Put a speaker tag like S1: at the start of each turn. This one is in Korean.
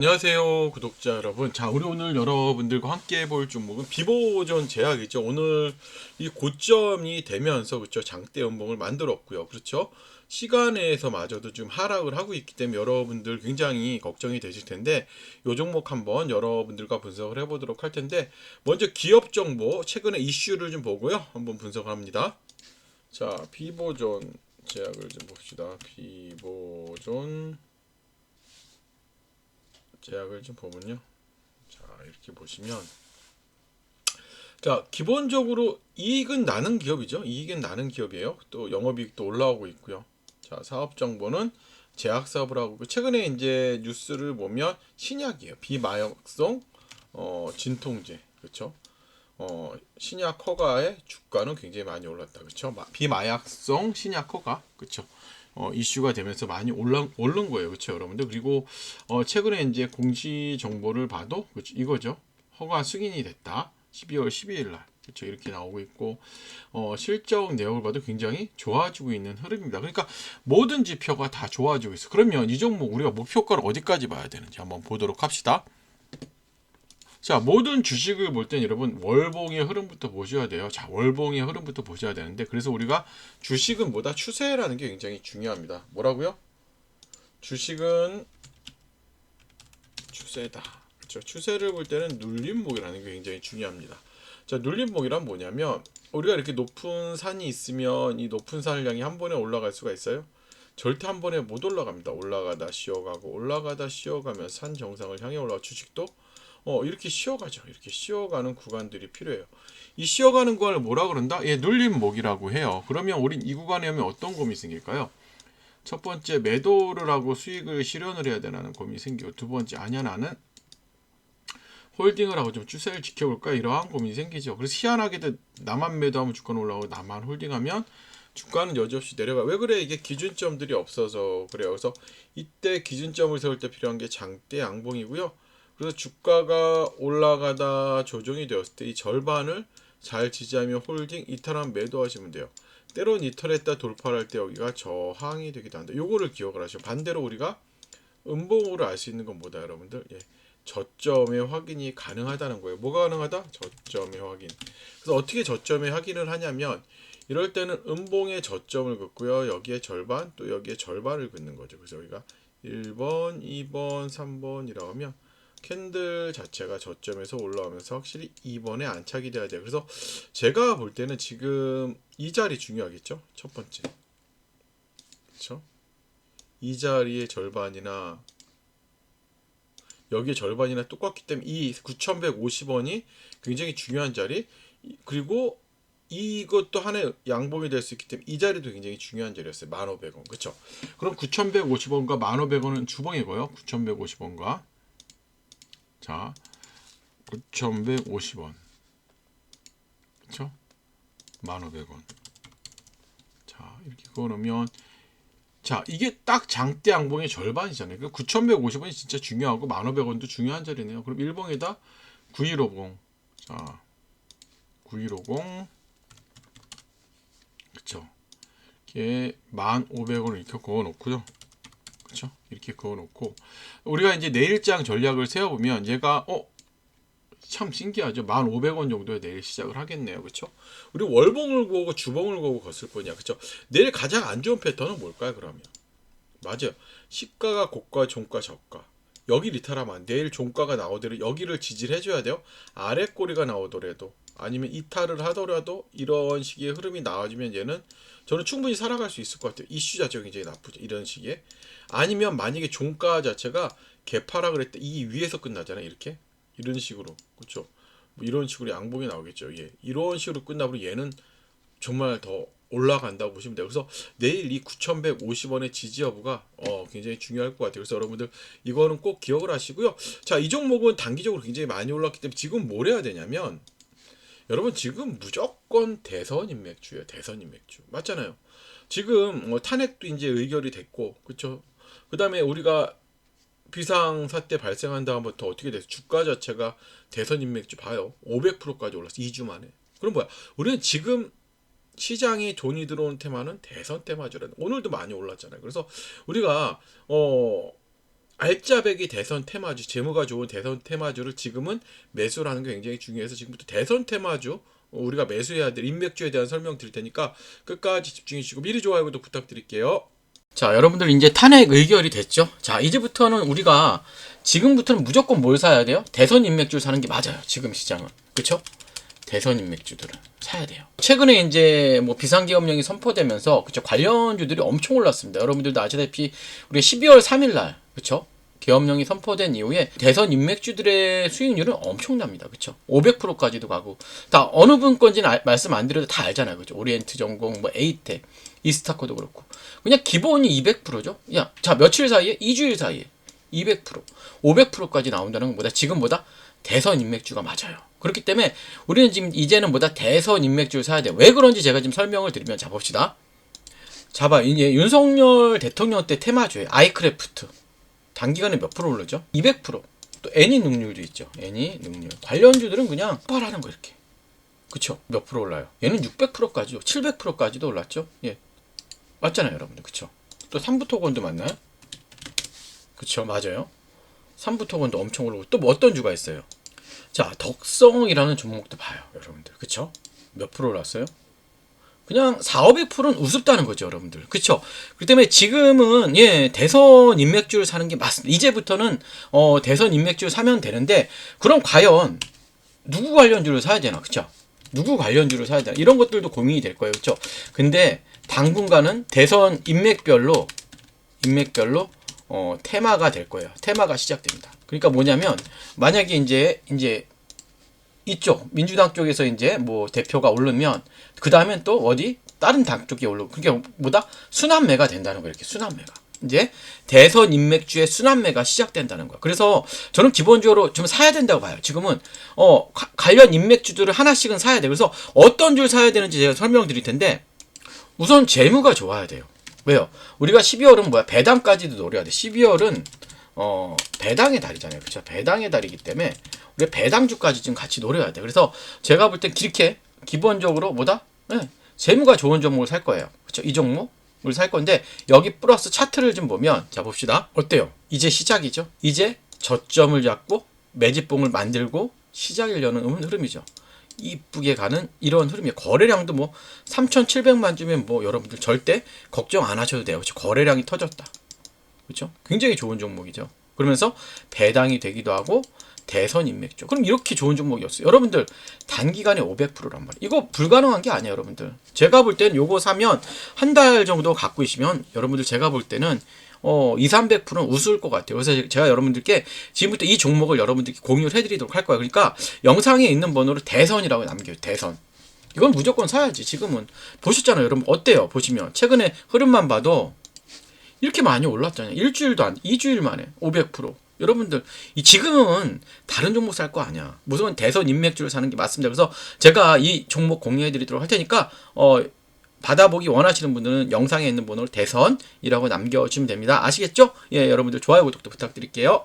S1: 안녕하세요 구독자 여러분. 자 우리 오늘 여러분들과 함께 볼 종목은 비보존 제약이죠. 오늘 이 고점이 되면서 그렇죠 장대 연봉을 만들었고요. 그렇죠? 시간에서 마저도 좀 하락을 하고 있기 때문에 여러분들 굉장히 걱정이 되실 텐데 요 종목 한번 여러분들과 분석을 해보도록 할 텐데 먼저 기업 정보 최근에 이슈를 좀 보고요. 한번 분석을 합니다. 자 비보존 제약을 좀 봅시다. 비보존 제약을 좀 보면요. 자, 이렇게 보시면 자, 기본적으로 이익은 나는 기업이죠. 이익은 나는 기업이에요. 또 영업이익도 올라오고 있고요. 자, 사업 정보는 제약 사업을 하고 있고 최근에 이제 뉴스를 보면 신약이에요. 비마약성 어, 진통제. 그렇죠? 어, 신약 허가의 주가는 굉장히 많이 올랐다. 그렇죠? 마- 비마약성 신약 허가. 그렇죠? 어, 이슈가 되면서 많이 올라, 오른 거예요. 그렇죠, 여러분들? 그리고 어, 최근에 이제 공시 정보를 봐도 그렇죠, 이거죠. 허가 승인이 됐다. 12월 12일 날. 그렇죠. 이렇게 나오고 있고 어, 실적 내역을 봐도 굉장히 좋아지고 있는 흐름입니다. 그러니까 모든 지표가 다 좋아지고 있어. 그러면 이 종목 우리가 목표가를 어디까지 봐야 되는지 한번 보도록 합시다. 자, 모든 주식을 볼 땐 여러분 월봉의 흐름부터 보셔야 돼요. 자, 월봉의 흐름부터 보셔야 되는데 그래서 우리가 주식은 뭐다 추세라는 게 굉장히 중요합니다. 뭐라고요? 주식은 추세다. 그렇죠. 추세를 볼 때는 눌림목이라는 게 굉장히 중요합니다. 자, 눌림목이란 뭐냐면 우리가 이렇게 높은 산이 있으면 이 높은 향해 한 번에 올라갈 수가 있어요? 절대 한 번에 못 올라갑니다. 올라가다 쉬어가고 올라가다 쉬어가면 산 정상을 향해 올라가 주식도 어 이렇게 쉬어가죠. 이렇게 쉬어가는 구간들이 필요해요. 이 쉬어가는 구간을 뭐라 그런다? 예, 눌림목이라고 해요. 그러면 우린 이 구간에 오면 어떤 고민이 생길까요? 첫 번째 매도를 하고 수익을 실현을 해야 되는 고민이 생기고 두 번째 아니야 나는 홀딩을 하고 좀 추세를 지켜볼까 이러한 고민이 생기죠. 그래서 희한하게도 나만 매도하면 주가는 올라오고 나만 홀딩하면 주가는 여지없이 내려가. 왜 그래? 이게 기준점들이 없어서 그래요. 그래서 이때 기준점을 세울 때 필요한 게 장대 양봉이고요. 그래서 주가가 올라가다 조정이 되었을 때 이 절반을 잘 지지하며 홀딩 이탈하면 매도하시면 돼요. 때론 이탈했다 돌파를 할때 여기가 저항이 되기도 한다. 요거를 기억을 하시고 반대로 우리가 음봉으로 알 수 있는 건 뭐다 여러분들? 예. 저점의 확인이 가능하다는 거예요. 뭐가 가능하다? 저점의 확인. 그래서 어떻게 저점의 확인을 하냐면 이럴 때는 음봉의 저점을 긋고요. 여기에 절반 또 여기에 절반을 긋는 거죠. 그래서 여기가 1번, 2번, 3번이라고 하면 캔들 자체가 저점에서 올라오면서 확실히 2번에 안착이 돼야 돼요. 그래서 제가 볼 때는 지금 이 자리 중요하겠죠? 첫 번째. 그렇죠? 이 자리의 절반이나 여기에 절반이나 똑같기 때문에 이 9,150원이 굉장히 중요한 자리 이- 그리고 이것도 하나의 양봉이 될 수 있기 때문에 이 자리도 굉장히 중요한 자리였어요. 1,500원. 그렇죠? 그럼 9,150원과 1,500원은 주봉이고요. 9,150원과 자, 9,150원. 그렇죠? 1,500원. 자, 이렇게 그어놓으면 자, 이게 딱 장대 양봉의 절반이잖아요. 그 9,150원이 진짜 중요하고 1,500원도 중요한 자리네요. 그럼 1봉에다 9150. 자, 9150. 그쵸. 이렇게 1,500원을 이렇게 그어 놓고요. 그쵸? 이렇게 그어 놓고 우리가 이제 내일장 전략을 세워 보면 얘가 어 참 신기하죠. 1,500원 정도에 내일 시작을 하겠네요. 그쵸? 우리 월봉을 보고 주봉을 보고 걷을 뿐이야. 그쵸? 내일 가장 안 좋은 패턴은 뭘까요, 그러면? 맞아요. 시가가 고가, 종가, 저가. 여기 돼. 내일 종가가 나오더라도 여기를 지지를 해줘야 돼요. 아래 꼬리가 나오더라도 아니면 이탈을 하더라도 이런 식의 흐름이 나와주면 얘는 저는 충분히 살아갈 수 있을 것 같아요. 이슈 자체가 굉장히 나쁘죠. 이런 식의. 아니면 만약에 종가 자체가 개파락을 했대 이 위에서 끝나잖아요. 이렇게 이런 식으로 그렇죠. 뭐 이런 식으로 양봉이 나오겠죠. 예. 이런 식으로 끝나버리면 얘는 정말 더 올라간다고 보시면 돼요. 그래서 내일 이 9,150원의 지지 여부가 어, 굉장히 중요할 것 같아요. 그래서 여러분들 이거는 꼭 기억을 하시고요. 자, 이 종목은 단기적으로 굉장히 많이 올랐기 때문에 지금 뭘 해야 되냐면 여러분 지금 무조건 대선 인맥주예요. 대선 인맥주. 맞잖아요. 지금 뭐 탄핵도 이제 의결이 됐고 그렇죠. 그다음에 우리가 비상 사태 발생한 다음부터 어떻게 돼서 주가 자체가 대선 인맥주 봐요. 500%까지 올랐어. 2주 만에. 그럼 뭐야? 우리는 지금 시장에 돈이 들어오는 테마는 대선 테마주라는 오늘도 많이 올랐잖아요. 그래서 우리가 어 알짜배기 대선 테마주, 재무가 좋은 대선 테마주를 지금은 매수를 하는 게 굉장히 중요해서 지금부터 대선 테마주 우리가 매수해야 될 인맥주에 대한 설명 드릴 테니까 끝까지 집중해 주시고 미리 좋아요도 부탁드릴게요. 자, 여러분들 이제 탄핵 의결이 됐죠? 자, 이제부터는 우리가 지금부터는 무조건 뭘 사야 돼요? 대선 인맥주를 사는 게 맞아요. 지금 시장은. 그쵸? 대선 인 맥주들을 사야 돼요. 최근에 이제 뭐 비상기업령이 선포되면서 그쵸 관련주들이 엄청 올랐습니다. 여러분들도 아시다시피 우리 12월 3일 날 그쵸 계엄령이 선포된 이후에 대선 인맥주들의 수익률은 엄청납니다. 그쵸 500%까지도 가고 다 어느 분 건지는 알- 말씀 안 드려도 다 알잖아요. 그쵸 오리엔트 전공 뭐 에이텍 이스타코도 그렇고 그냥 기본이 200%죠. 야, 자 며칠 사이에 2주일 사이에 200% 500%까지 나온다는 건 뭐다 지금보다 대선 인맥주가 맞아요. 그렇기 때문에 우리는 지금 이제는 뭐다 대선 인맥주를 사야 돼. 왜 그런지 제가 지금 설명을 드리면 자 봅시다. 자봐 이제 윤석열 대통령 때 테마주에 아이크래프트 단기간에 몇 프로 오르죠? 200%. 또 애니 능률도 있죠. 애니 능률. 관련주들은 그냥 빨하는 거 이렇게. 그쵸? 몇 프로 올라요? 얘는 600%까지요. 700%까지도 올랐죠? 예. 맞잖아요, 여러분들. 그쵸? 또 삼부토건도 맞나요? 그쵸, 맞아요. 삼부토건도 엄청 오르고 또 뭐 어떤 주가 있어요? 자, 덕성이라는 종목도 봐요, 여러분들. 그쵸? 몇 프로 올랐어요? 그냥 4, 500%는 우습다는 거죠, 여러분들. 그쵸? 그렇기 때문에 지금은, 예, 대선 인맥주를 사는 게 맞습니다. 이제부터는, 어, 대선 인맥주를 사면 되는데, 그럼 과연, 누구 관련주를 사야 되나, 그쵸? 누구 관련주를 사야 되나, 이런 것들도 고민이 될 거예요, 그쵸? 근데, 당분간은 대선 인맥별로, 인맥별로, 어, 테마가 될 거예요. 테마가 시작됩니다. 그러니까 뭐냐면, 만약에 이제, 이제, 이쪽 민주당 쪽에서 이제 뭐 대표가 오르면 그 다음엔 또 어디? 다른 당 쪽이 오르고 그게 뭐다? 순환매가 된다는 거예요 이렇게 순환매가. 이제 대선 인맥주의 순환매가 시작된다는 거야. 그래서 저는 기본적으로 좀 사야 된다고 봐요. 지금은 어 가- 관련 인맥주들을 하나씩은 사야 돼 그래서 어떤 줄 사야 되는지 제가 설명드릴 텐데 우선 재무가 좋아야 돼요 왜요 우리가 12월은 뭐야 배당까지도 노려야 돼 12월은 어 배당의 달이잖아요 그렇죠 배당의 달이기 때문에 우리 배당주까지 지금 같이 노려야 돼. 그래서 제가 볼때 이렇게 기본적으로 뭐다? 네, 재무가 좋은 종목을 살 거예요. 그렇죠? 이 종목을 살 건데 여기 플러스 차트를 좀 보면 자 봅시다. 어때요? 이제 시작이죠. 이제 저점을 잡고 매집봉을 만들고 시작을 여는 음- 흐름이죠. 이쁘게 가는 이런 흐름이에요. 거래량도 뭐 3,700만 주면 뭐 여러분들 절대 걱정 안 하셔도 돼요. 그렇죠? 거래량이 터졌다. 그렇죠? 굉장히 좋은 종목이죠. 그러면서 배당이 되기도 하고 대선 인맥죠. 그럼 이렇게 좋은 종목이었어요. 여러분들 단기간에 500%란 말이에요. 이거 불가능한 게 아니에요, 여러분들. 제가 볼 때는 요거 사면 한 달 정도 갖고 있으면 여러분들 제가 볼 때는 어, 2, 300%는 우스울 것 같아요. 그래서 제가 여러분들께 지금부터 이 종목을 여러분들께 공유를 해드리도록 할 거예요. 그러니까 영상에 있는 번호를 대선이라고 남겨요. 대선. 이건 무조건 사야지. 지금은 보셨잖아요, 여러분. 어때요? 보시면 최근에 흐름만 봐도 이렇게 많이 올랐잖아요. 일주일도 안, 2주일 만에 500%. 여러분들, 이 지금은 다른 종목 살 거 아니야. 무조건 대선 인맥주를 사는 게 맞습니다. 그래서 제가 이 종목 공유해 드리도록 할 테니까, 어, 받아보기 원하시는 분들은 영상에 있는 번호를 대선이라고 남겨주시면 됩니다. 아시겠죠? 예, 여러분들 좋아요, 구독도 부탁드릴게요.